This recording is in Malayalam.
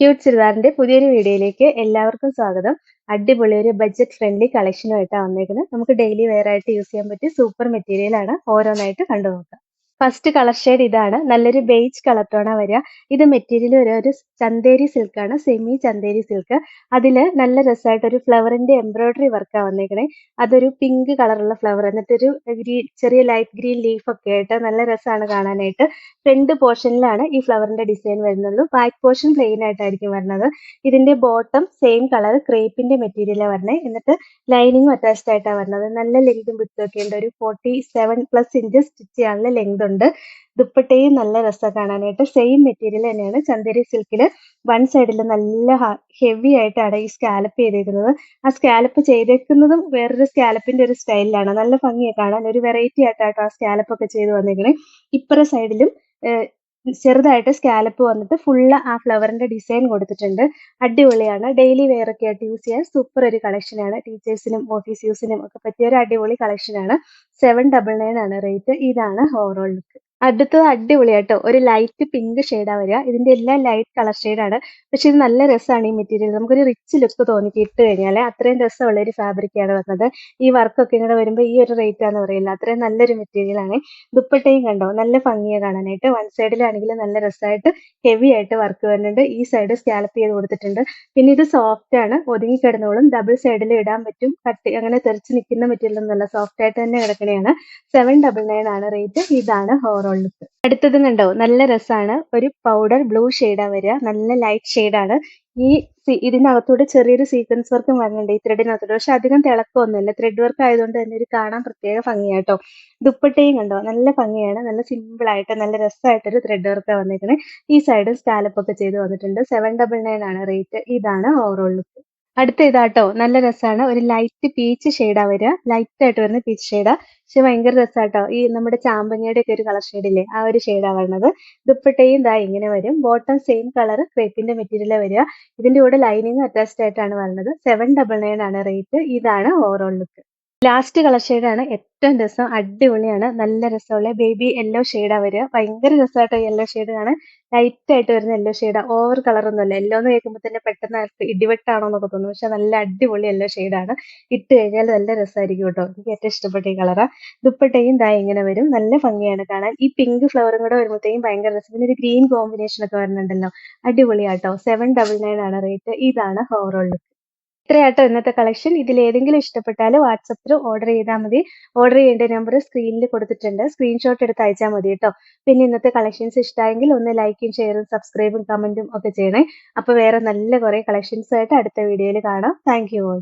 ക്യൂട്ട് ചുരിദാറിന്റെ പുതിയൊരു വീഡിയോയിലേക്ക് എല്ലാവർക്കും സ്വാഗതം. അടിപൊളി ഒരു ബഡ്ജറ്റ് ഫ്രണ്ട്ലി കളക്ഷനുമായിട്ടാണ് വന്നേക്കുന്നത്. നമുക്ക് ഡെയിലി വെയർ ആയിട്ട് യൂസ് ചെയ്യാൻ പറ്റിയ സൂപ്പർ മെറ്റീരിയൽ ആണ്. ഓരോന്നായിട്ട് കണ്ടു നോക്കാം ഫസ്റ്റ് കളർ ഷെയ്ഡ് ഇതാണ്. നല്ലൊരു ബേജ് കളർ ടോണാ വരിക. ഇത് മെറ്റീരിയൽ ഒരു ഒരു ചന്തേരി സിൽക്ക് ആണ്. സെമി ചന്തേരി സിൽക്ക് അതിൽ നല്ല രസമായിട്ട് ഒരു ഫ്ലവറിന്റെ എംബ്രോയിഡറി വർക്കാണ് വന്നേക്കണേ. അതൊരു പിങ്ക് കളറുള്ള ഫ്ലവർ എന്നിട്ടൊരു ഗ്രീൻ ചെറിയ ലൈറ്റ് ഗ്രീൻ ലീഫ് ഒക്കെ ആയിട്ട് നല്ല രസമാണ് കാണാനായിട്ട്. ഫ്രണ്ട് പോർഷനിലാണ് ഈ ഫ്ലവറിന്റെ ഡിസൈൻ വരുന്നുള്ളൂ. ബാക്ക് പോർഷൻ പ്ലെയിൻ ആയിട്ടായിരിക്കും വരുന്നത് ഇതിന്റെ ബോട്ടം സെയിം കളർ ക്രേപ്പിന്റെ മെറ്റീരിയലാണ് വരുന്നത് എന്നിട്ട് ലൈനിങ്ങും അറ്റാച്ച്ഡ് ആയിട്ടാണ് വരുന്നത് നല്ല ലെങ്തും വിട്ടും ഒക്കെ ഉണ്ട്. ഒരു forty seven plus inch stitch ചെയ്യാനുള്ള ലെങ്ത് ഉണ്ട്. ദുപ്പട്ടയും നല്ല രസമാണ് കാണാനായിട്ട്. സെയിം മെറ്റീരിയൽ തന്നെയാണ്. ചന്ദേരി സിൽക്കിൽ വൺ സൈഡിൽ നല്ല ഹെവി ആയിട്ടാണ് ഈ സ്കാലപ്പ് ചെയ്തേക്കുന്നത്. ആ സ്കാലപ്പ് ചെയ്തേക്കുന്നതും വേറൊരു സ്കാലപ്പിന്റെ ഒരു സ്റ്റൈലിലാണ് നല്ല ഭംഗിയാണ് കാണാൻ. ഒരു വെറൈറ്റി ആയിട്ടാണ് ആ സ്കാലപ്പ് ഒക്കെ ചെയ്തു വന്നേക്കണേ. ഇപ്പുറ സൈഡിലും ചെറുതായിട്ട് സ്കാലപ്പ് വന്നിട്ട് ഫുള്ള് ആ ഫ്ലവറിന്റെ ഡിസൈൻ കൊടുത്തിട്ടുണ്ട്. അടിപൊളിയാണ്. ഡെയിലി വെയർ ഒക്കെ ആയിട്ട് യൂസ് ചെയ്യാൻ സൂപ്പർ ഒരു കളക്ഷനാണ് ടീച്ചേഴ്സിനും ഓഫീസ് യൂസിനും ഒക്കെ പറ്റിയ ഒരു അടിപൊളി കളക്ഷനാണ് സെവൻ ഡബിൾ നയൻ ആണ് റേറ്റ് ഇതാണ് ഓവറോൾ ലുക്ക് അടുത്തത് അടിപൊളിയാട്ടോ ഒരു ലൈറ്റ് പിങ്ക് ഷെയ്ഡാ വരിക. ഇതിന്റെ എല്ലാം ലൈറ്റ് കളർ ഷെയ്ഡാണ് പക്ഷെ ഇത് നല്ല രസമാണ് ഈ മെറ്റീരിയൽ നമുക്കൊരു റിച്ച് ലുക്ക് തോന്നി ഇട്ട് കഴിഞ്ഞാൽ അത്രയും രസമുള്ള ഒരു ഫാബ്രിക്കാണ് വന്നത്. ഈ വർക്കൊക്കെ ഇങ്ങനെ വരുമ്പോൾ ഈ ഒരു റേറ്റ് ആണെന്ന് പറയില്ല അത്രയും നല്ലൊരു മെറ്റീരിയൽ ആണ്. ദുപ്പട്ടയും കണ്ടോ? നല്ല ഭംഗിയാണ് കാണാനായിട്ട്. വൺ സൈഡിലാണെങ്കിൽ നല്ല രസമായിട്ട് ഹെവി ആയിട്ട് വർക്ക് വരുന്നുണ്ട്. ഈ സൈഡ് സ്കാലപ്പ് ചെയ്ത് കൊടുത്തിട്ടുണ്ട്. പിന്നെ ഇത് സോഫ്റ്റ് ആണ്. ഒതുങ്ങി കിടന്നോളും. ഡബിൾ സൈഡിൽ ഇടാൻ പറ്റും. കട്ടി അങ്ങനെ തെറിച്ച് നിൽക്കുന്ന മെറ്റീരിയൽ ഒന്നുമല്ല. സോഫ്റ്റ് ആയിട്ട് തന്നെ കിടക്കണയാണ്. സെവൻ ഡബിൾ നയൻ ആണ് റേറ്റ് ഇതാണ് ലുക്ക് അടുത്തത് കണ്ടോ? നല്ല രസമാണ് ഒരു പൗഡർ ബ്ലൂ ഷെയ്ഡാ വരിക. നല്ല ലൈറ്റ് ഷെയ്ഡാണ് ഈ ഇതിനകത്തൂടെ ചെറിയൊരു സീക്വൻസ് വർക്കും വരുന്നുണ്ട് ഈ ത്രെഡിനകത്തൂടെ പക്ഷെ അധികം തിളക്കമൊന്നുമില്ല. ത്രെഡ് വർക്ക് ആയതുകൊണ്ട് തന്നെ ഒരു കാണാൻ പ്രത്യേക ഭംഗിയാട്ടോ ദുപ്പട്ടയും കണ്ടോ? നല്ല ഭംഗിയാണ്. നല്ല സിമ്പിൾ ആയിട്ട് നല്ല രസമായിട്ടൊരു ത്രെഡ് വർക്ക് വന്നിരിക്കുന്നത് ഈ സൈഡ് സ്കാലപ്പ് ഒക്കെ ചെയ്ത് വന്നിട്ടുണ്ട്. സെവൻ ഡബിൾ നയൻ ആണ് റേറ്റ് ഇതാണ് ഓവറോൾ ലുക്ക് അടുത്ത ഇതാട്ടോ നല്ല രസമാണ് ഒരു ലൈറ്റ് പീച്ച് ഷെയ്ഡാ വരിക ലൈറ്റ് ആയിട്ട് വരുന്ന പീച്ച് ഷെയ്ഡാ പക്ഷെ ഭയങ്കര രസമാട്ടോ ഈ നമ്മുടെ ചാമ്പങ്ങയുടെ ഒക്കെ ഒരു കളർ ഷെയ്ഡില്ലേ ആ ഒരു ഷെയ്ഡാ വരുന്നത് ദുപ്പട്ടയും ഇതാ ഇങ്ങനെ വരും. ബോട്ടം സെയിം കളർ ക്രേപ്പിന്റെ മെറ്റീരിയൽ വരിക ഇതിന്റെ കൂടെ ലൈനിങ് അറ്റാച്ച്ഡ് ആയിട്ടാണ് വരുന്നത് സെവൻ ഡബിൾ നയൻ ആണ് റേറ്റ് ഇതാണ് ഓവറോൾ ലുക്ക് ലാസ്റ്റ് കളർ ഷെയ്ഡാണ് ഏറ്റവും രസം അടിപൊളിയാണ് നല്ല രസമുള്ള ബേബി യെല്ലോ ഷെയ്ഡാണ് വരിക. ഭയങ്കര രസമായിട്ട് യെല്ലോ ഷെയ്ഡ് ആണ് ലൈറ്റ് ആയിട്ട് വരുന്ന യെല്ലോ ഷെയ്ഡാ ഓവർ കളർ ഒന്നുമല്ല. യെല്ലോ എന്ന് കേൾക്കുമ്പോൾ തന്നെ പെട്ടെന്ന് ഇടിവെട്ടാണോ എന്നൊക്കെ തോന്നും. പക്ഷെ നല്ല അടിപൊളി യെല്ലോ ഷെയ്ഡാണ് ഇട്ട് കഴിഞ്ഞാൽ നല്ല രസമായിരിക്കും കേട്ടോ. എനിക്ക് ഏറ്റവും ഇഷ്ടപ്പെട്ട ഈ കളറാ ദുപ്പട്ടയും ദാ ഇങ്ങനെ വരും. നല്ല ഭംഗിയാണ് കാണാൻ. ഈ പിങ്ക് ഫ്ലവറും കൂടെ വരുമ്പോഴത്തേക്കും ഭയങ്കര രസം. പിന്നെ ഒരു ഗ്രീൻ കോമ്പിനേഷൻ ഒക്കെ വരുന്നുണ്ടല്ലോ. അടിപൊളിയാട്ടോ. സെവൻ ഡബിൾ നയൻ ആണ് റേറ്റ് ഇതാണ് ഓവറോൾ ലുക്ക് ഇത്രയാട്ടോ ഇന്നത്തെ കളക്ഷൻ. ഇതിൽ ഏതെങ്കിലും ഇഷ്ടപ്പെട്ടാൽ വാട്സപ്പിൽ ഓർഡർ ചെയ്താൽ മതി. ഓർഡർ ചെയ്യേണ്ട നമ്പർ സ്ക്രീനിൽ കൊടുത്തിട്ടുണ്ട്. സ്ക്രീൻഷോട്ട് എടുത്ത് അയച്ചാൽ മതി കേട്ടോ. പിന്നെ ഇന്നത്തെ കളക്ഷൻസ് ഇഷ്ടമായെങ്കിൽ ഒന്ന് ലൈക്കും ഷെയറും സബ്സ്ക്രൈബും കമന്റും ഒക്കെ ചെയ്യണേ. അപ്പോൾ വേറെ നല്ല കുറേ കളക്ഷൻസ് ആയിട്ട് അടുത്ത വീഡിയോയിൽ കാണാം. Thank you all.